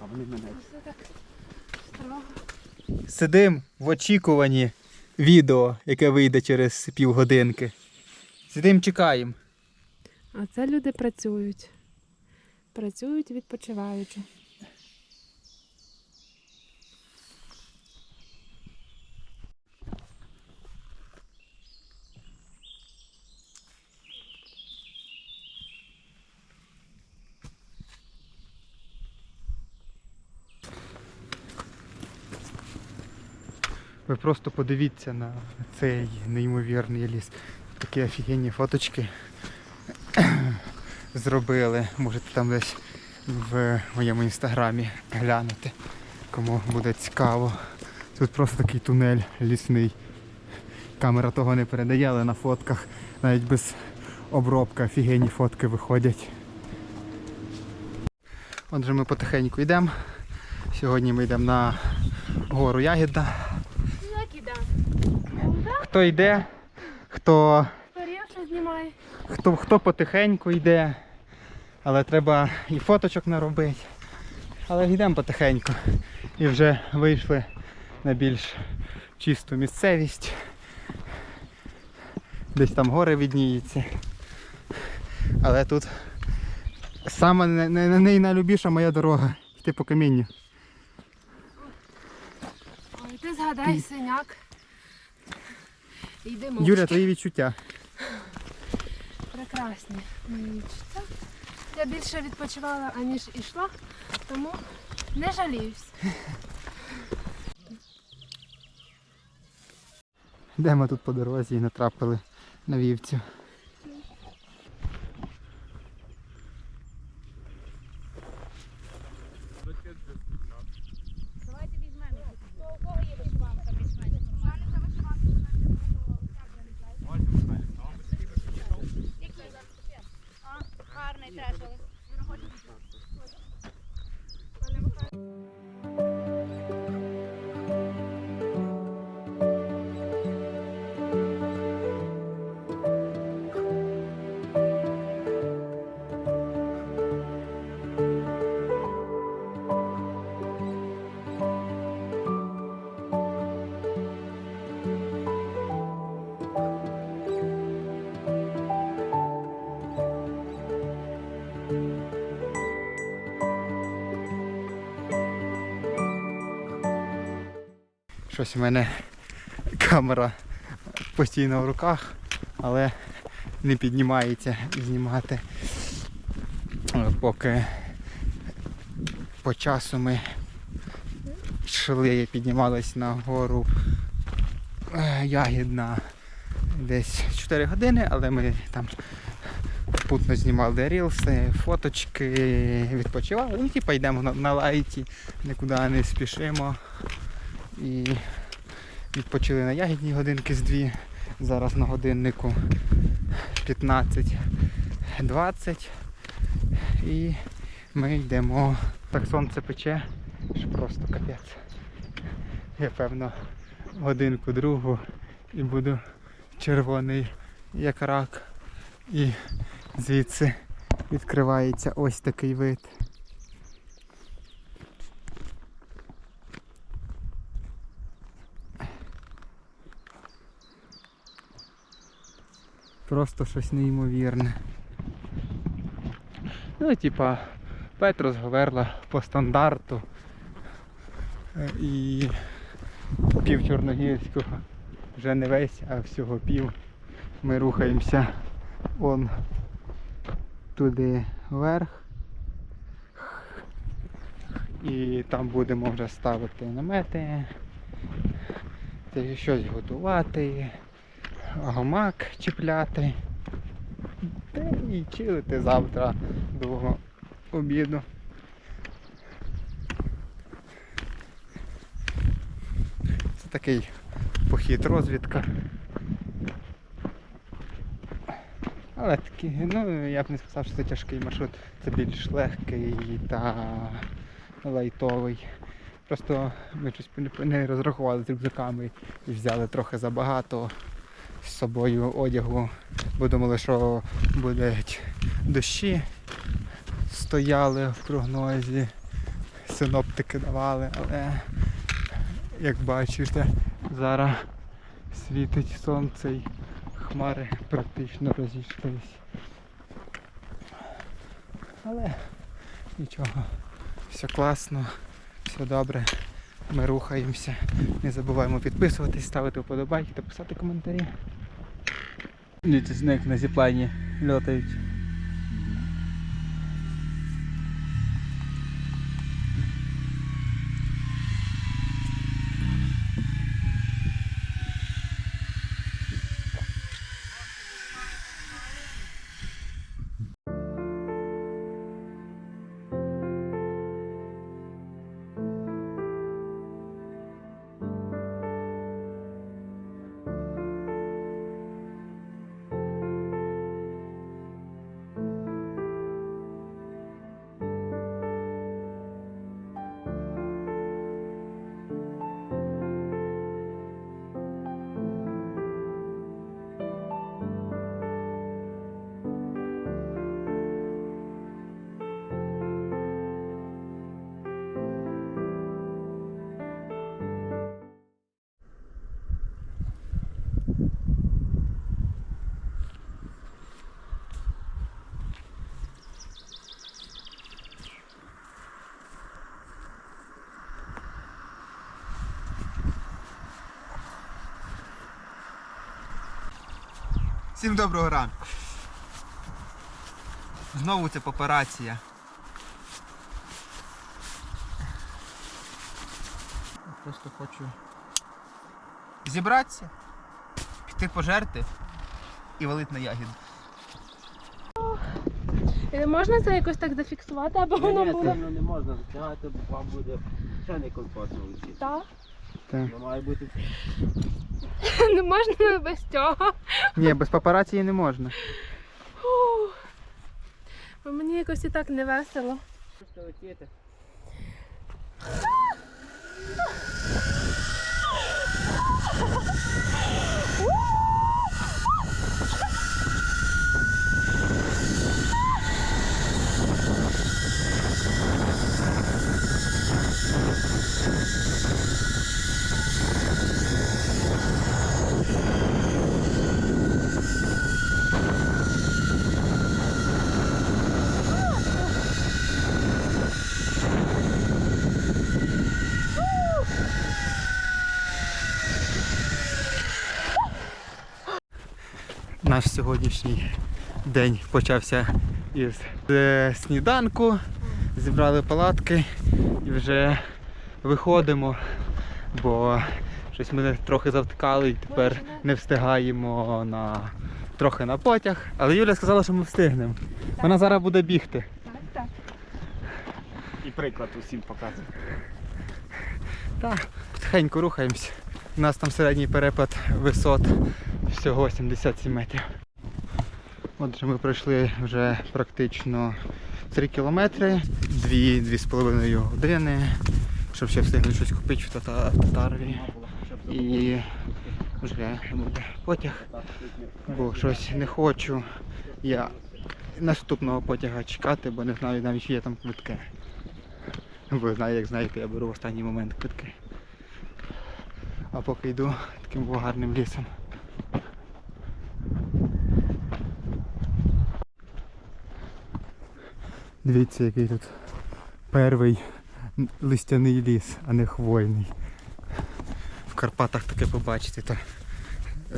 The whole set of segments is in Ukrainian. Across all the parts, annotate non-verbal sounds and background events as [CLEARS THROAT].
А вони мене. Все так строго. Сидим в очікуванні відео, яке вийде через півгодинки. Сидим, чекаємо. А це люди працюють. Працюють відпочиваючи. Ви просто подивіться на цей неймовірний ліс. Такі офігенні фоточки [CLEARS THROAT] зробили. Можете там десь в моєму інстаграмі глянути, кому буде цікаво. Тут просто такий тунель лісний. Камера того не передає, але на фотках навіть без обробки офігенні фотки виходять. Отже, ми потихеньку йдемо. Сьогодні ми йдемо на гору Ягідна. Хто йде, хто, знімає. хто, хто потихеньку йде, але треба і фоточок наробити. Але йдемо потихеньку. І вже вийшли на більш чисту місцевість. Десь там гори відніються. Але тут саме не- не- не- найнайлюбіша моя дорога. Йти по камінню. Ой, ти згадай синяк. Йди мовчки. Юля, твої відчуття. Прекрасні мої відчуття. Я більше відпочивала, аніж ішла, тому не жаліюсь. Де ми тут по дорозі і натрапили на вівцю. Gracias. Щось у мене камера постійно в руках, але не піднімається знімати. Поки по часу ми йшли, піднімались на гору е, Ягідна десь 4 години, але ми там попутно знімали рілси, фоточки, відпочивали. Ну, типу йдемо на лайті, нікуди не спішимо. І відпочили на ягідні годинки з дві. Зараз на годиннику 15-20. І ми йдемо. Так сонце пече, що просто капець. Я певно годинку другу і буду червоний як рак. І звідси відкривається ось такий вид. Просто щось неймовірне. Ну, типа, Петрос Говерла по стандарту. Е, І пів Чорногірського. Вже не весь, а всього пів. Ми рухаємося он туди вверх. І там будемо вже ставити намети, щось готувати гамак чіпляти. Та і чилити завтра до обіду. Це такий похід розвідка. Але такий, ну я б не сказав, що це тяжкий маршрут, це більш легкий та лайтовий. Просто ми щось не розрахували з рюкзаками і взяли трохи забагато з собою одягу, бо думали, що будуть дощі, стояли в прогнозі, синоптики давали, але як бачите, зараз світить сонце і хмари практично розійшлись. Але нічого, все класно, все добре. Ми рухаємося. Не забуваємо підписуватись, ставити вподобайки та писати коментарі. Дивіться, з них на зіплайні льотають. Всім доброго ранку. Знову ця папарація. Просто хочу зібратися, піти пожерти і валити на ягід. Не можна це якось так зафіксувати, або воно Ні, було. сильно не можна затягати, бо вам буде ще некомфортно летіти. Так. Так. Воно має бути [LAUGHS] Не можна без цього. Ні, без папарації не можна. Фух. Бо мені якось і так не весело. летіти. Наш сьогоднішній день почався із е, сніданку, зібрали палатки і вже виходимо, бо щось ми трохи завтикали і тепер не встигаємо на трохи на потяг. Але Юля сказала, що ми встигнемо. Вона зараз буде бігти. І приклад усім показує. Так, потихеньку рухаємося. У нас там середній перепад висот всього 77 метрів. Отже, ми пройшли вже практично 3 кілометри, 2-2,5 години, щоб ще встигнути щось купити в Тата- Татарові. І вже буде потяг, бо щось не хочу я наступного потяга чекати, бо не знаю навіть чи є там квитки. Ви знаєте, як знаєте, я беру в останній момент квитки. А поки йду таким гарним лісом. Дивіться, який тут перший листяний ліс, а не хвойний. В Карпатах таке побачити то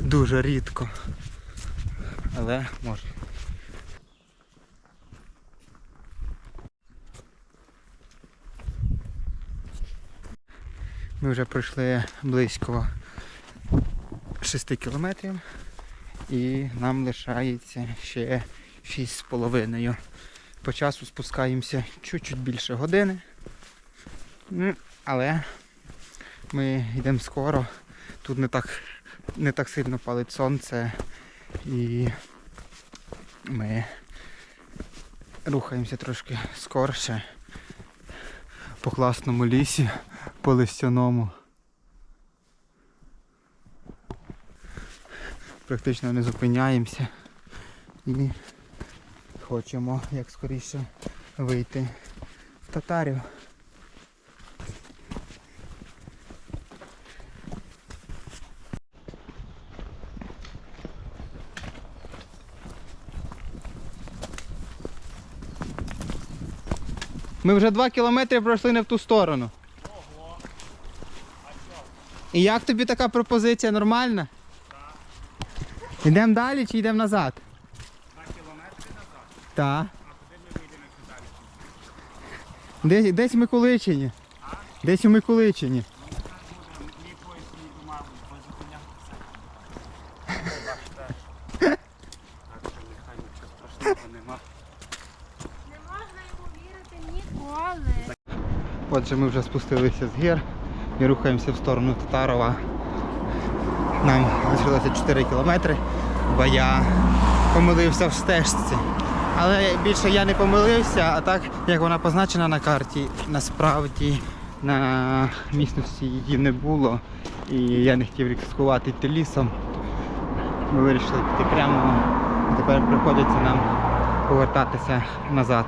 дуже рідко. Але можна. Ми вже пройшли близько 6 кілометрів і нам лишається ще 6,5. По часу спускаємося чуть-чуть більше години. Ну, Але ми йдемо скоро. Тут не так, не так сильно палить сонце і ми рухаємося трошки скорше по класному лісі, по листяному. Практично не зупиняємося і хочемо як скоріше вийти в татарів. Ми вже два кілометри пройшли не в ту сторону. І як тобі така пропозиція нормальна? Йдемо далі чи йдемо назад? Два кілометри назад. Так. А куди ми вийдемо, далі? Десь, десь в Миколичині. Десь у Миколичині. Мій поїзд не думав, бо зупиняв. [LAUGHS] Так що нехай нічого страшного нема. Не можна йому вірити ніколи. Отже, ми вже спустилися з гір і рухаємося в сторону Татарова. Нам лишилося 4 кілометри, бо я помилився в стежці. Але більше я не помилився, а так як вона позначена на карті, насправді на місності її не було. І я не хотів ризикувати йти лісом. Ми вирішили піти прямо. Тепер приходиться нам повертатися назад.